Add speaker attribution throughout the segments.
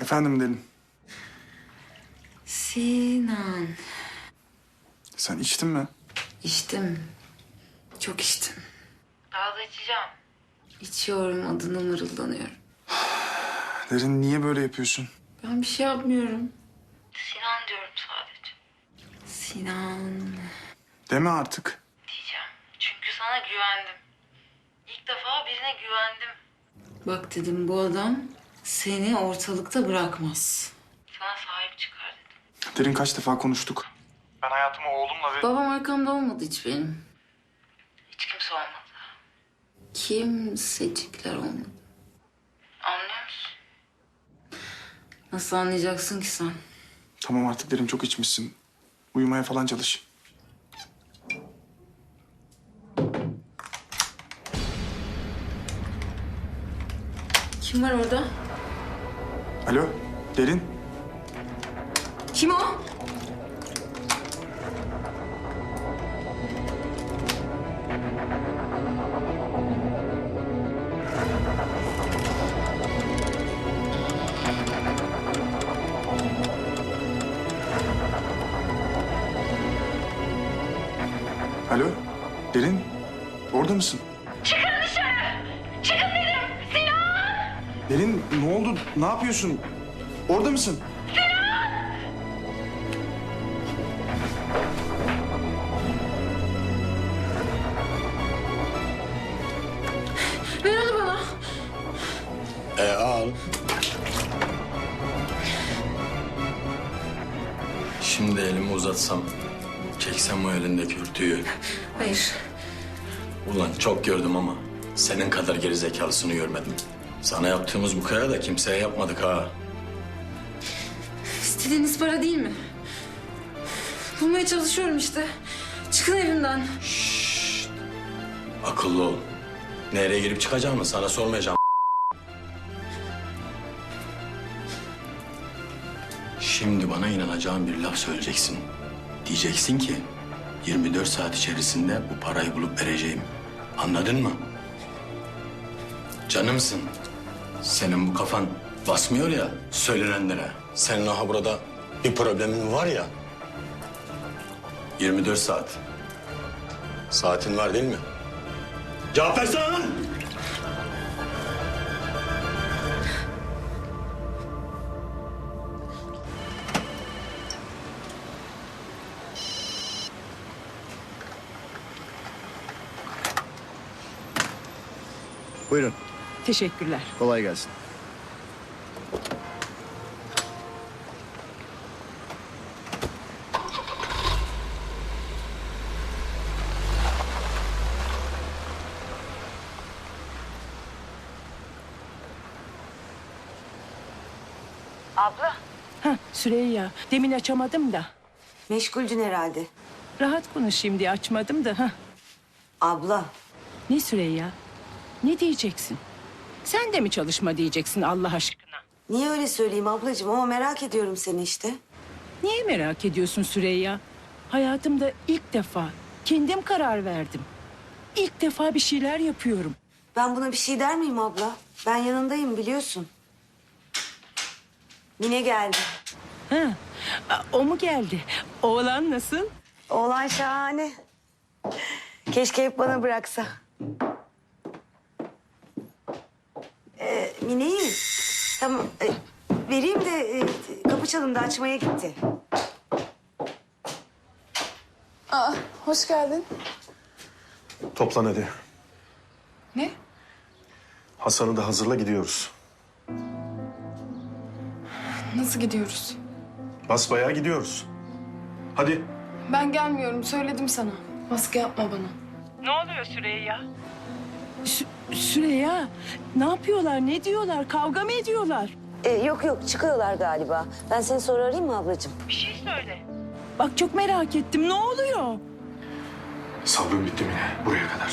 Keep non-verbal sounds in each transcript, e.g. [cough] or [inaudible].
Speaker 1: Efendim Delin.
Speaker 2: Sinan.
Speaker 1: Sen içtin mi?
Speaker 2: İçtim. Çok içtim. Daha da içeceğim. İçiyorum adını mırıldanıyorum. [sighs]
Speaker 1: Derin niye böyle yapıyorsun?
Speaker 2: Ben bir şey yapmıyorum. Sinan diyorum sadece. Sinan
Speaker 1: Deme artık.
Speaker 2: diyeceğim. Çünkü sana güvendim. İlk defa birine güvendim. Bak dedim bu adam seni ortalıkta bırakmaz. Sana sahip çıkar dedim.
Speaker 1: Derin kaç defa konuştuk. Ben hayatımı oğlumla ve...
Speaker 2: Babam arkamda olmadı hiç benim. Hiç kimse olmadı. Kimsecikler olmadı. Anlıyor musun? Nasıl anlayacaksın ki sen?
Speaker 1: Tamam artık Derin çok içmişsin. Uyumaya falan çalış.
Speaker 2: Kim var orada?
Speaker 1: Alo Derin.
Speaker 2: Kim o?
Speaker 1: Mısın?
Speaker 3: Çıkın dışarı! Çıkın dedim! Sinan!
Speaker 1: Derin ne oldu? Ne yapıyorsun? Orada mısın?
Speaker 2: Ver onu bana.
Speaker 4: E al. Şimdi elimi uzatsam, çeksem o elindeki örtüyü.
Speaker 2: Hayır.
Speaker 4: Ulan çok gördüm ama senin kadar gerizekalısını görmedim. Sana yaptığımız bu kaya da kimseye yapmadık ha.
Speaker 2: İstediğiniz para değil mi? Bulmaya çalışıyorum işte. Çıkın evimden.
Speaker 4: Akıllı ol. Nereye girip çıkacağımı sana sormayacağım. Şimdi bana inanacağın bir laf söyleyeceksin. Diyeceksin ki 24 saat içerisinde bu parayı bulup vereceğim. Anladın mı? Canımsın. Senin bu kafan basmıyor ya söylenenlere. Senin aha burada bir problemin var ya. 24 saat. Saatin var değil mi? Cevap versene lan!
Speaker 5: Buyurun.
Speaker 6: Teşekkürler.
Speaker 5: Kolay gelsin.
Speaker 6: Ha Süreyya, demin açamadım da.
Speaker 7: Meşguldün herhalde.
Speaker 6: Rahat konuşayım diye açmadım da. Ha.
Speaker 7: Abla,
Speaker 6: Ne Süreyya? Ne diyeceksin? Sen de mi çalışma diyeceksin Allah aşkına?
Speaker 7: niye öyle söyleyeyim ablacığım ama merak ediyorum seni işte.
Speaker 6: Niye merak ediyorsun Süreyya? Hayatımda ilk defa kendim karar verdim. İlk defa bir şeyler yapıyorum.
Speaker 7: Ben buna bir şey der miyim abla? Ben yanındayım biliyorsun. Mine geldi.
Speaker 6: Ha. a- O mu geldi? Oğlan nasıl?
Speaker 7: Oğlan şahane. Keşke hep bana bıraksa. Ee, Mine'yi tamam e, vereyim de e, kapı çalındı açmaya gitti.
Speaker 8: Aa, hoş geldin.
Speaker 9: Toplan hadi.
Speaker 8: Ne?
Speaker 9: Hasan'ı da hazırla gidiyoruz.
Speaker 8: Nasıl gidiyoruz?
Speaker 9: Basbayağı gidiyoruz. Hadi.
Speaker 8: Ben gelmiyorum, söyledim sana. Baskı yapma bana.
Speaker 6: Ne oluyor Süreyya? Süreyya, ne yapıyorlar, ne diyorlar? Kavga mı ediyorlar?
Speaker 7: Ee, yok yok çıkıyorlar galiba. Ben seni sonra arayayım mı ablacığım?
Speaker 6: Bak çok merak ettim, ne oluyor?
Speaker 3: Sabrım bitti Mine. Buraya kadar.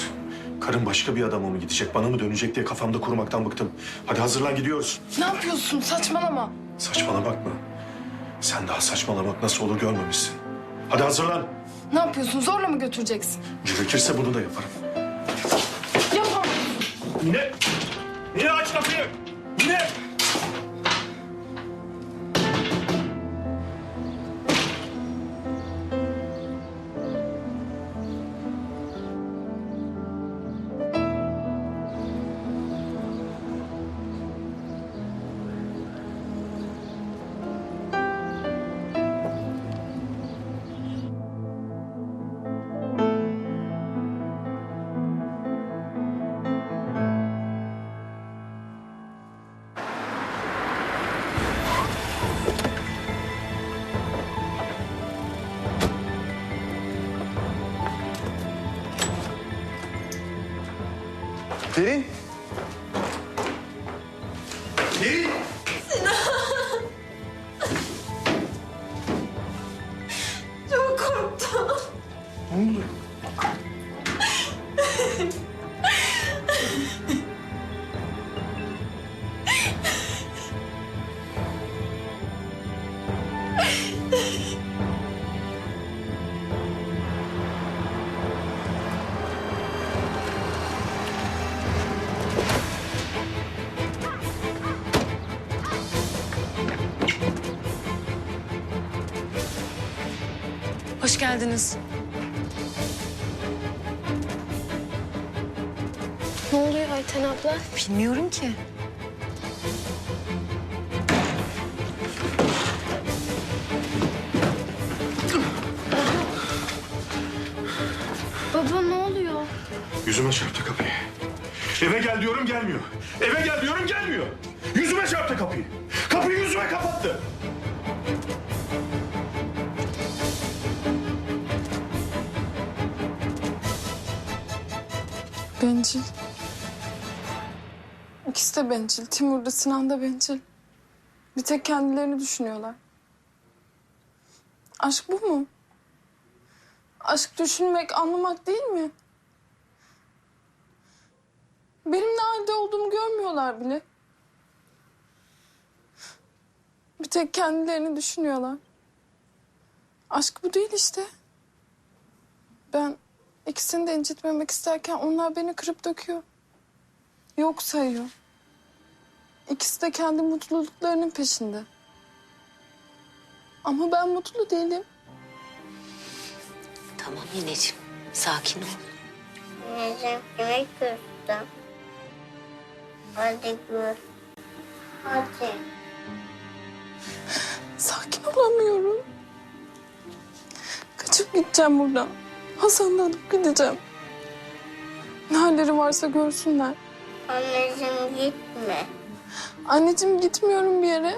Speaker 3: Karın başka bir adama mı gidecek, bana mı dönecek diye kafamda kurmaktan bıktım. Hadi hazırlan gidiyoruz.
Speaker 8: Ne yapıyorsun? Saçmalama.
Speaker 3: Saçmalamak mı? Sen daha saçmalamak nasıl olur görmemişsin. Hadi hazırlan.
Speaker 8: Ne yapıyorsun? Zorla mı götüreceksin?
Speaker 3: Gerekirse bunu da yaparım.
Speaker 8: Yapma.
Speaker 3: Mine! Mine aç kapıyı! Mine!
Speaker 8: Hoş geldiniz.
Speaker 10: Ne oluyor Ayten abla?
Speaker 8: Bilmiyorum ki.
Speaker 10: Baba ne oluyor?
Speaker 3: Yüzüme çarptı kapıyı. Eve gel diyorum gelmiyor. Eve gel diyorum gelmiyor. Yüzüme çarptı kapıyı.
Speaker 8: Bencil. İkisi de bencil. Timur da Sinan da bencil. Bir tek kendilerini düşünüyorlar. Aşk bu mu? Aşk düşünmek, anlamak değil mi? Benim ne halde olduğumu görmüyorlar bile. Bir tek kendilerini düşünüyorlar. Aşk bu değil işte. Ben ikisini de incitmemek isterken onlar beni kırıp döküyor. Yok sayıyor. İkisi de kendi mutluluklarının peşinde. Ama ben mutlu değilim.
Speaker 11: Tamam Mineciğim. Sakin ol.
Speaker 10: Anneciğim yemek gördüm. Hadi gör. Hadi.
Speaker 8: Sakin olamıyorum. Kaçıp gideceğim buradan. Hasan'ı alıp gideceğim. Ne halleri varsa görsünler.
Speaker 10: Anneciğim gitme.
Speaker 8: Anneciğim gitmiyorum bir yere.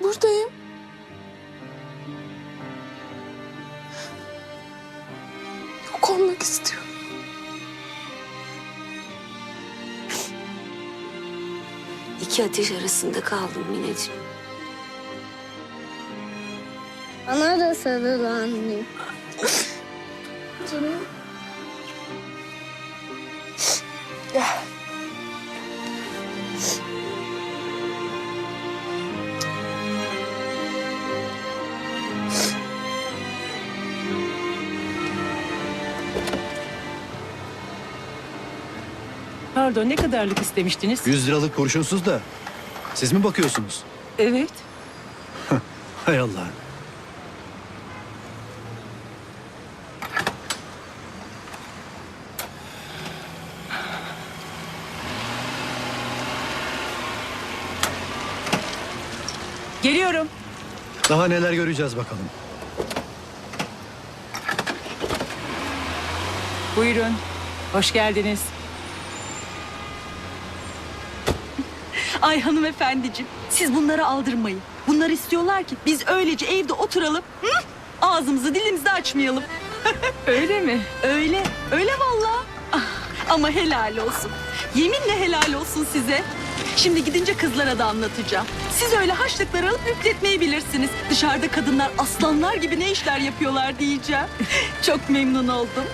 Speaker 8: Buradayım. Yok olmak istiyorum.
Speaker 11: İki ateş arasında kaldım Mineciğim.
Speaker 10: Bana da sarıl anne. [laughs] Canım.
Speaker 6: Pardon ne kadarlık istemiştiniz?
Speaker 5: 100 liralık kurşunsuz da siz mi bakıyorsunuz?
Speaker 6: Evet.
Speaker 5: Hay Allah.
Speaker 6: Geliyorum.
Speaker 5: Daha neler göreceğiz bakalım.
Speaker 6: Buyurun. Hoş geldiniz. [laughs]
Speaker 12: Ay hanımefendiciğim siz bunları aldırmayın. Bunlar istiyorlar ki biz öylece evde oturalım. Hı? Ağzımızı dilimizi açmayalım. [laughs]
Speaker 6: Öyle mi?
Speaker 12: Öyle, öyle vallahi. Ah, ama helal olsun. Yeminle helal olsun size. Şimdi gidince kızlara da anlatacağım. Siz öyle haşlıkları alıp üfletmeyi bilirsiniz. Dışarıda kadınlar aslanlar gibi ne işler yapıyorlar diyeceğim. [laughs] Çok memnun oldum.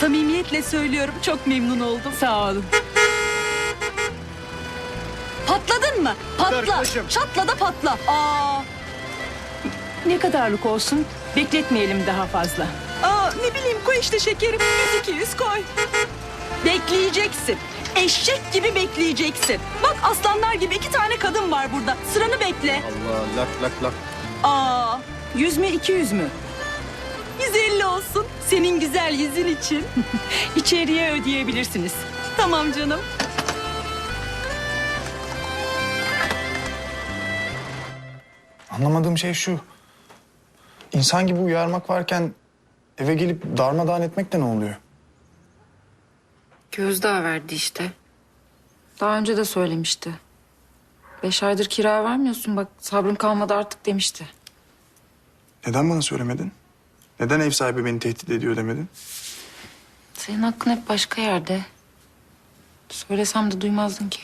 Speaker 12: Samimiyetle söylüyorum çok memnun oldum.
Speaker 6: Sağ olun.
Speaker 12: Patladın mı? Patla. Çatla da patla. Aa,
Speaker 6: Ne kadarlık olsun? Bekletmeyelim daha fazla.
Speaker 12: aa ne bileyim koy işte şekerim. 100 200 koy. Bekleyeceksin. Eşek gibi bekleyeceksin. Bak aslanlar gibi iki tane kadın var burada. Sıranı bekle.
Speaker 5: Allah lak lak lak.
Speaker 12: Aa,
Speaker 6: Yüz mü iki yüz mü?
Speaker 12: 150 olsun. Senin güzel yüzün için. [laughs]
Speaker 6: İçeriye ödeyebilirsiniz.
Speaker 12: tamam canım.
Speaker 1: Anlamadığım şey şu. İnsan gibi uyarmak varken eve gelip darmadağın etmek de ne oluyor?
Speaker 2: Gözdağı verdi işte. Daha önce de söylemişti. Beş aydır kira vermiyorsun bak sabrım kalmadı artık demişti.
Speaker 1: Neden bana söylemedin? Neden ev sahibi beni tehdit ediyor demedin?
Speaker 2: Senin hakkın hep başka yerde. Söylesem de duymazdın ki.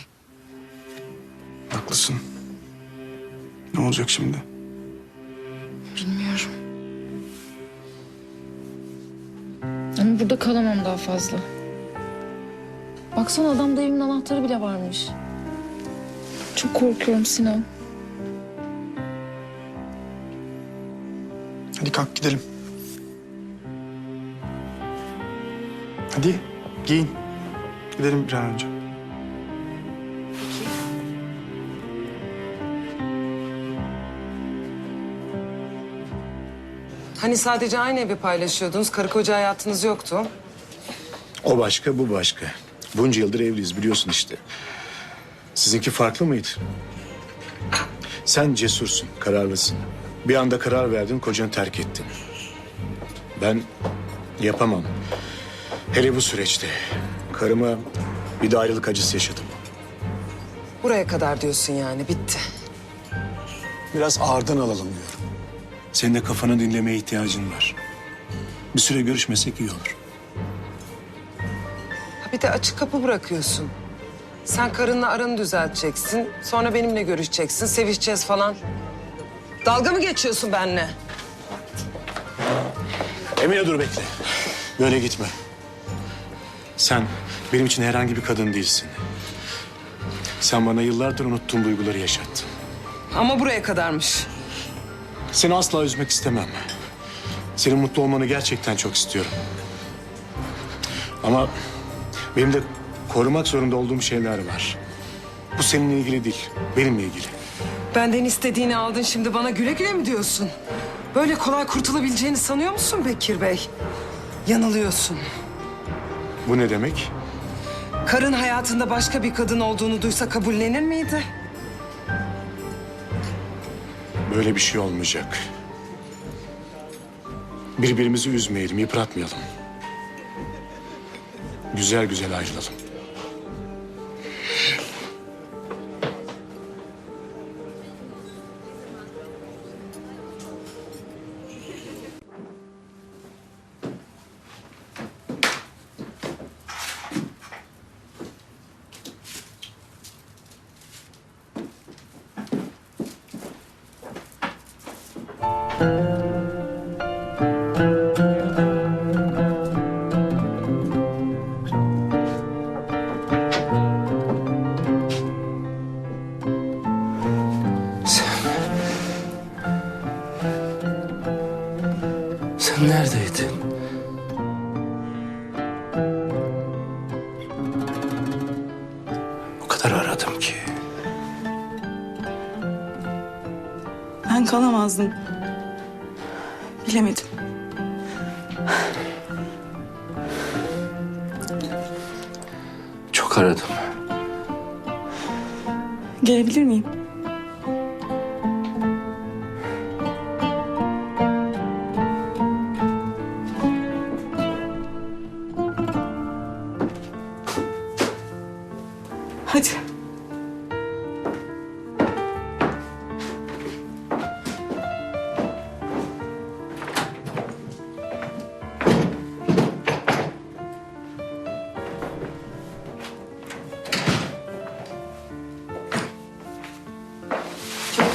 Speaker 1: Haklısın. Ne olacak şimdi?
Speaker 2: Bilmiyorum. Ama burada kalamam daha fazla. Baksana adamda evimin anahtarı bile varmış. Çok korkuyorum Sinan.
Speaker 1: Hadi kalk gidelim. Hadi giyin. Gidelim bir an önce.
Speaker 10: Hani sadece aynı evi paylaşıyordunuz, karı koca hayatınız yoktu.
Speaker 9: O başka, bu başka. Bunca yıldır evliyiz biliyorsun işte. Sizinki farklı mıydı? Sen cesursun, kararlısın. Bir anda karar verdin, kocanı terk ettin. Ben yapamam. Hele bu süreçte karıma bir de ayrılık acısı yaşadım.
Speaker 10: Buraya kadar diyorsun yani, bitti.
Speaker 9: Biraz ağırdan alalım diyorum. Senin de kafanı dinlemeye ihtiyacın var. Bir süre görüşmesek iyi olur.
Speaker 10: De açık kapı bırakıyorsun. Sen karınla aranı düzelteceksin, sonra benimle görüşeceksin, sevişeceğiz falan. Dalga mı geçiyorsun benimle?
Speaker 9: Emine dur bekle. Böyle gitme. Sen benim için herhangi bir kadın değilsin. Sen bana yıllardır unuttuğum duyguları yaşattın.
Speaker 10: Ama buraya kadarmış.
Speaker 9: Seni asla üzmek istemem. Senin mutlu olmanı gerçekten çok istiyorum. Ama benim de korumak zorunda olduğum şeyler var. Bu seninle ilgili değil, benimle ilgili.
Speaker 10: Benden istediğini aldın, şimdi bana güle güle mi diyorsun? Böyle kolay kurtulabileceğini sanıyor musun Bekir Bey? Yanılıyorsun.
Speaker 9: Bu ne demek?
Speaker 10: Karın hayatında başka bir kadın olduğunu duysa kabullenir miydi?
Speaker 9: Böyle bir şey olmayacak. Birbirimizi üzmeyelim, yıpratmayalım. Güzel güzel ayrılalım.
Speaker 4: Neredeydin? O kadar aradım ki.
Speaker 8: Ben kalamazdım. Bilemedim.
Speaker 4: Çok aradım.
Speaker 8: Gelebilir miyim?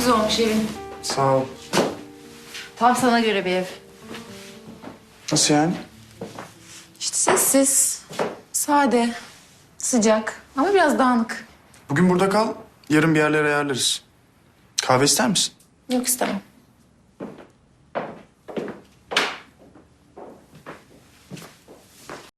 Speaker 2: Güzelmiş evin.
Speaker 1: Sağ ol.
Speaker 2: Tam sana göre bir ev.
Speaker 1: Nasıl yani?
Speaker 2: İşte sessiz, sade, sıcak ama biraz dağınık.
Speaker 1: Bugün burada kal. Yarın bir yerlere ayarlarız. Kahve ister misin?
Speaker 2: Yok istemem.